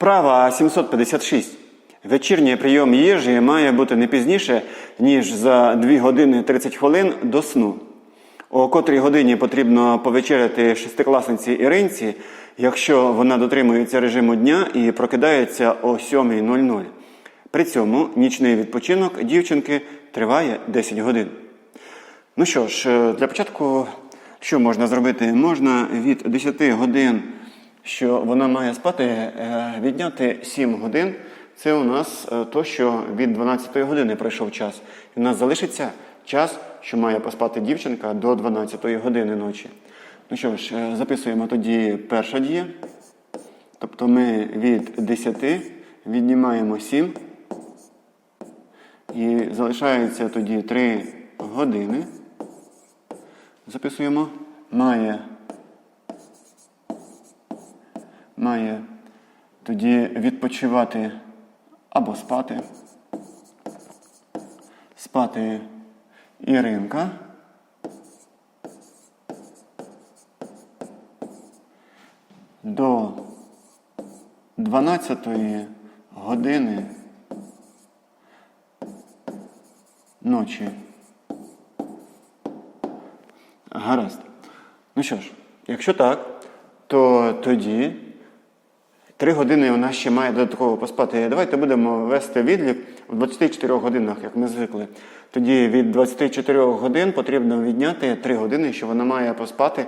Вправа 756. Вечірній прийом їжі має бути не пізніше, ніж за 2 години 30 хвилин до сну. О котрій годині потрібно повечеряти шестикласниці Іринці, якщо вона дотримується режиму дня і прокидається о 7.00. При цьому нічний відпочинок дівчинки триває 10 годин. Ну що ж, е, для початку, що можна зробити? Можна від 10 годин, що вона має спати, е, відняти 7 годин. Це у нас е, то, що від 12 години пройшов час. І у нас залишиться час, що має поспати дівчинка до 12 години ночі. Ну що ж, е, записуємо тоді перша дія. Тобто ми від 10 віднімаємо 7. І залишається тоді 3 години. Записуємо. Має. Має тоді відпочивати або спати. Спати Іринка. До 12 години ночі. Гаразд. Ну що ж, якщо так, то тоді 3 години вона ще має додатково поспати. Давайте будемо вести відлік в 24 годинах, як ми звикли. Тоді від 24 годин потрібно відняти 3 години, що вона має поспати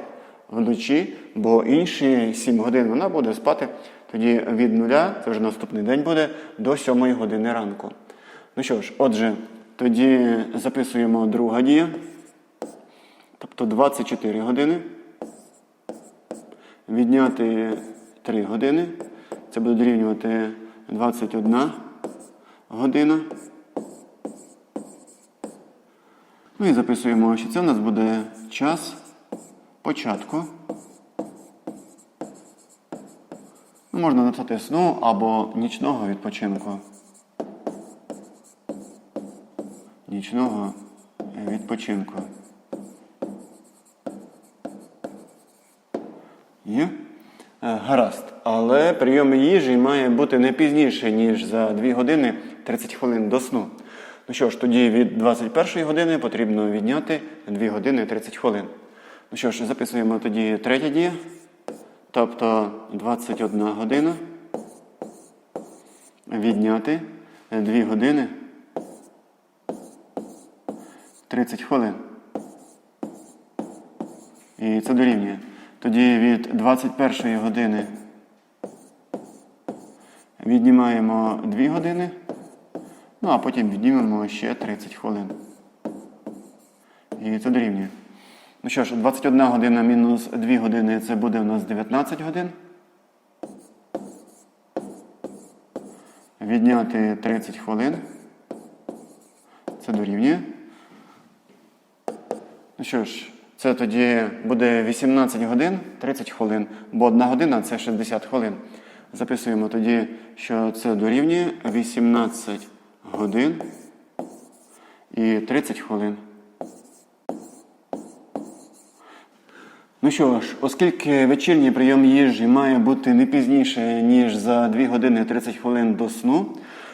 вночі, бо інші 7 годин вона буде спати тоді від нуля, це вже наступний день буде, до 7 години ранку. Ну що ж, отже, тоді записуємо друга дія. Тобто 24 години. Відняти 3 години. Це буде дорівнювати 21 година. Ну і записуємо, що це у нас буде час початку. Ну, Можна написати сну або нічного відпочинку. Нічного відпочинку. Є? Е, Гаразд. Але прийом їжі має бути не пізніше, ніж за 2 години 30 хвилин до сну. Ну що ж, тоді від 21 години потрібно відняти 2 години 30 хвилин. Ну що ж, записуємо тоді третя дія. Тобто 21 година. Відняти 2 години 30 хвилин. І це дорівнює. Тоді від 21 години віднімаємо 2 години, ну а потім віднімемо ще 30 хвилин. І це дорівнює. Ну що ж, 21 година мінус 2 години це буде у нас 19 годин. Відняти 30 хвилин. Це дорівнює. Ну що ж, це тоді буде 18 годин 30 хвилин, бо одна година це 60 хвилин. Записуємо тоді, що це дорівнює 18 годин і 30 хвилин. Ну що ж, оскільки вечірній прийом їжі має бути не пізніше, ніж за 2 години 30 хвилин до сну,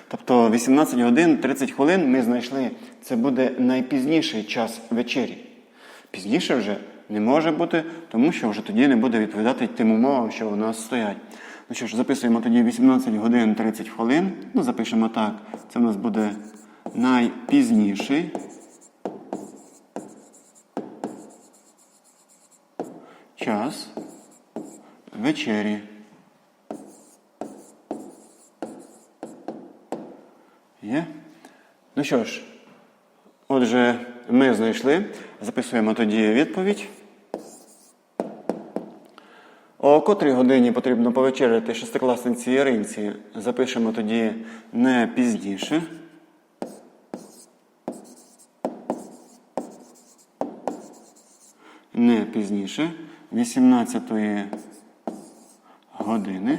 тобто 18 годин 30 хвилин ми знайшли, це буде найпізніший час вечері. Пізніше вже не може бути, тому що вже тоді не буде відповідати тим умовам, що у нас стоять. Ну що ж, записуємо тоді 18 годин 30 хвилин. Ну, запишемо так. Це у нас буде найпізніший. Час вечері. Є? Ну що ж, отже, ми знайшли. Записуємо тоді відповідь. О котрій годині потрібно повечеряти шестикласниці Іринці. Запишемо тоді не пізніше. Не пізніше 18 години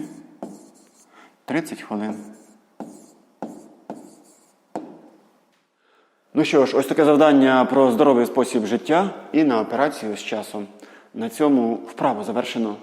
30 хвилин. Ну що ж, ось таке завдання про здоровий спосіб життя і на операцію з часом. На цьому вправо завершено.